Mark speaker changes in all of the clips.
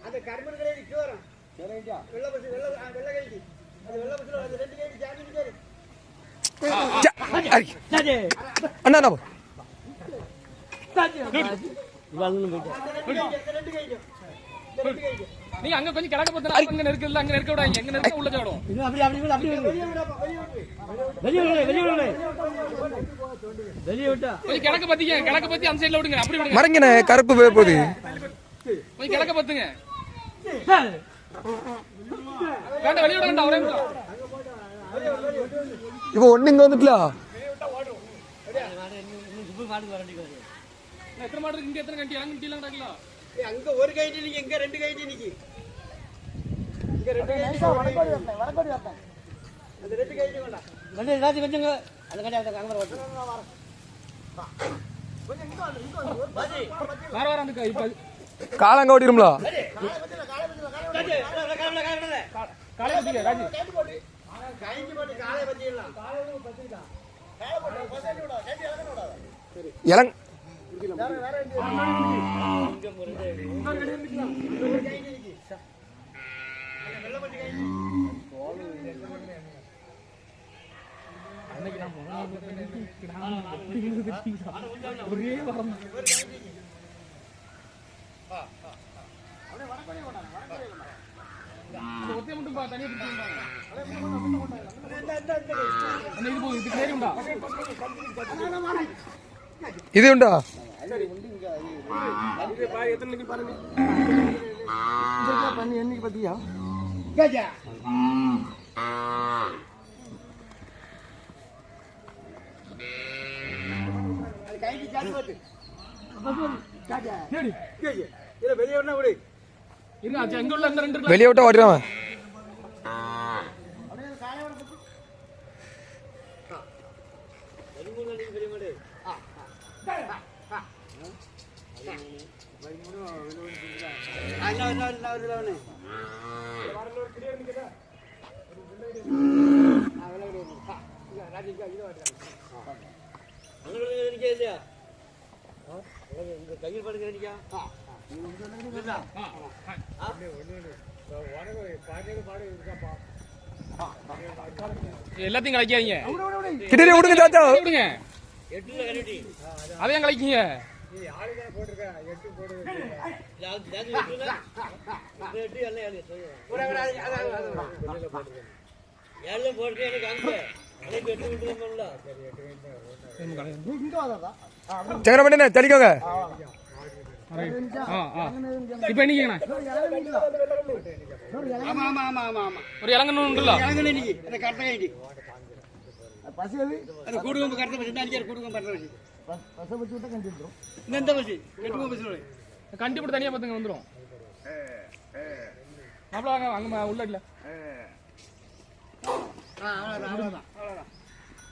Speaker 1: അത് കരിമ്പൻ കടയിൽ ക്യൂ വരാം വെള്ള ബസ് വെള്ള വെള്ള കഴിച്ച് അത് വെള്ള ബസ്സിലോ അത് രണ്ട് കഴിച്ച് ജാമ്യം
Speaker 2: കയറി അണ്ണാ
Speaker 1: അണ്ണാ പോയി രണ്ട് കഴിക്കും രണ്ട് കഴിക്കും
Speaker 3: நீங்க அங்க கொஞ்சம் கிடக்க பார்த்தா அங்க நெருக்கல அங்க நெருக்க விடாங்க எங்க நெருக்க உள்ள சாடும்.
Speaker 1: வெளியே விடாப்பா வெளியே விடு
Speaker 3: கொஞ்சம் கிழக்க பத்திங்க கிழக்க பத்தி அந்த சைடுல விடுங்க அப்படி விடுங்க.
Speaker 2: மறைங்கண்ணே கருப்பு போய் போகுது.
Speaker 3: கொஞ்சம் கிழக்க பத்துங்க. வேண்டாம் வெளிய விட வேண்டாம் ஒரே.
Speaker 2: இப்போ ஒண்ணு இங்க வந்துட்டல?
Speaker 3: இன்னும் எத்தனை மாடு இருக்கு? இங்க எத்தனை கண்டி? அங்க
Speaker 1: ஏய், அங்க ஒரு கைடி நிக்கு இங்க ரெண்டு கைடி நிக்கு இங்க ரெண்டு கைடி வடக்கோடி வரணும் வடக்கோடி வரணும் அது ரெண்டு கைடி வேண்டாம்
Speaker 4: கொஞ்சம் ஏதாச்சும் கொஞ்சங்க அந்த கடை அந்த அங்கே வர
Speaker 3: வர வர அந்த இப்ப
Speaker 2: காலங்க ஓடிடும்ல?
Speaker 3: காலை பத்திங்க ராஜி
Speaker 1: கைடி போட்டு காலை பத்திடலாம்
Speaker 3: மட்டும் பா தனியா இது போகுது உண்டா?
Speaker 2: இது உண்டா
Speaker 1: கஜா இல்ல வெளியே வேணா விடு
Speaker 3: இருங்க அச்சா, எங்க உள்ள இந்த ரெண்டு இருக்குல்ல?
Speaker 2: வெளியே விட்டா ஓடிடுவான்
Speaker 1: அண்ணா அண்ணா அண்ணா அண்ணா அண்ணா
Speaker 4: கையில் படுக்கிறீங்க
Speaker 3: எல்லாத்தையும் கலைக்காதீங்க
Speaker 2: கிட்டே விடுங்க தாத்தா
Speaker 3: விடுங்க அதையும் கலைக்கீங்க
Speaker 4: எட்டு எல்லாம் போட்டு எனக்கு அங்கே எனக்கு எட்டு விட்டுருந்தோம்ல
Speaker 2: சங்கரமணி தெளிக்கோங்க
Speaker 3: ஆ ஆ இப்போ என்னைக்குங்கண்ணா
Speaker 1: ஆமா ஆமா ஆமா ஆமா ஆமா
Speaker 3: ஒரு இளங்கன்னு உண்டுல்ல
Speaker 1: இறங்குன இன்னைக்கு அந்த கரெக்டா கைடி அது கூடுகம்பு கரெக்டா வச்சு அடிக்கிற கூடுகம்பு கரெக்டா வச்சு இந்த இந்த பசி எட்டு பசி
Speaker 3: கண்டி போட்டு தனியா பார்த்துங்க வந்துடும் மாப்பிள வாங்க அங்க ம- உள்ள இல்ல
Speaker 1: அவ்வளோதான் அவ்வளோதான்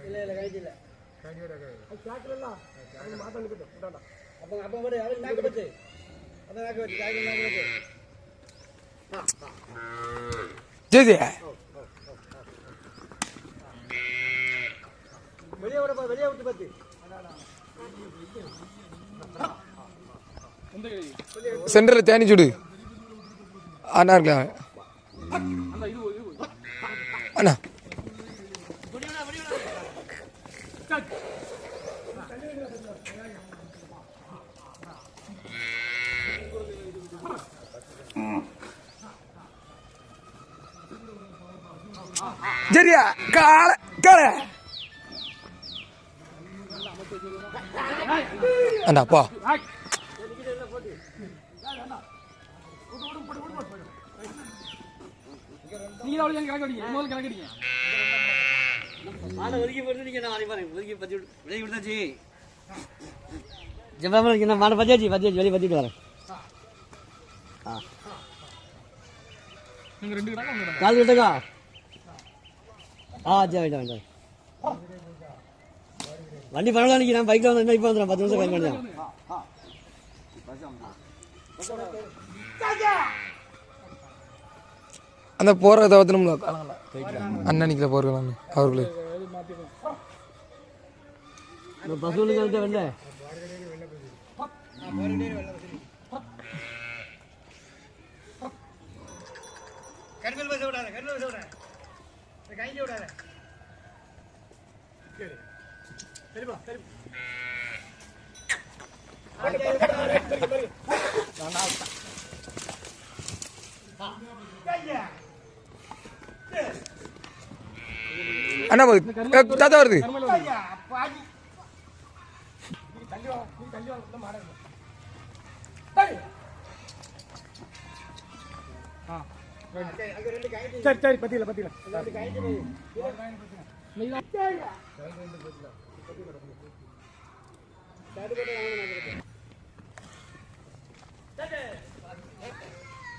Speaker 1: இல்ல இல்ல கைடி இல்ல. அப்ப அப்ப விடு அவன் நாக்கு வச்சு. அந்த நாக்கு வச்சு காய்கறி நாக்கு வச்சு.
Speaker 2: ஜெய்ஜி
Speaker 1: வெளியே விடப்பா வெளியே விட்டு
Speaker 3: கை?
Speaker 2: சென்டரில் தேனி சுடு. அண்ணா இருக்கலாம் அண்ணா. சரியா? கால கால. அண்ணா போ.
Speaker 3: நீங்க தான் அவளுக்கு கணக்கு அடிங்க முதல்ல கணக்கு அடிங்க
Speaker 4: மாடை ஒதுக்கி போட்டு நீங்க நான் பாருங்க. ஒதுக்கி பத்தி விட்டு விலகி விட்டாச்சு ஜப்பாமல் நான் மாடை பத்தியாச்சு? பத்தியாச்சு வெளியே பத்திட்டு வரேன்.
Speaker 3: ரெண்டு
Speaker 4: ஆ சரி வேண்டாம் வேண்டாம் வண்டி பரவாயில்ல நினைக்கிறேன் நான் பைக்கில் வந்து இப்போ வந்துடுறேன். பத்து நிமிஷம் கம்மி பண்ணிடுறேன்
Speaker 1: அந்த போற தவிர்த்தணும்ல அண்ணனிக்கல போறாங்க அவர்களே.
Speaker 5: கருங்கல் பச விடாத கருங்கல் பச விடாத. கைஞ்ச விடாத. சரி சரிப்பா சரி
Speaker 1: அண்ணா போகுது தாத்தா வருது.
Speaker 5: சரி சரி பத்தியில பத்தியில.
Speaker 1: அண்ணா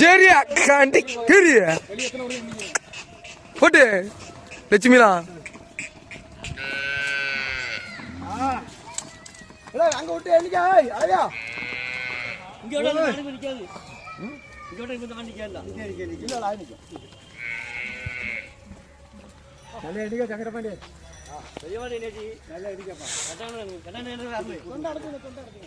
Speaker 1: ஜெரியா காண்டி கிரியா. போட்டு லட்சுமிலாம்
Speaker 5: அங்க விட்டு என்னைக்கா அழகா
Speaker 4: இங்கே விட வண்டி நிற்காது இங்கே விட இந்த வண்டி நிற்காது
Speaker 5: நல்ல அடிக்கா சங்கர பாண்டிய
Speaker 4: பெரியவாடி நேட்டி நல்லா இருக்கப்பா கட்டான கட்டான
Speaker 5: கொண்டாடுங்க கொண்டாடுங்க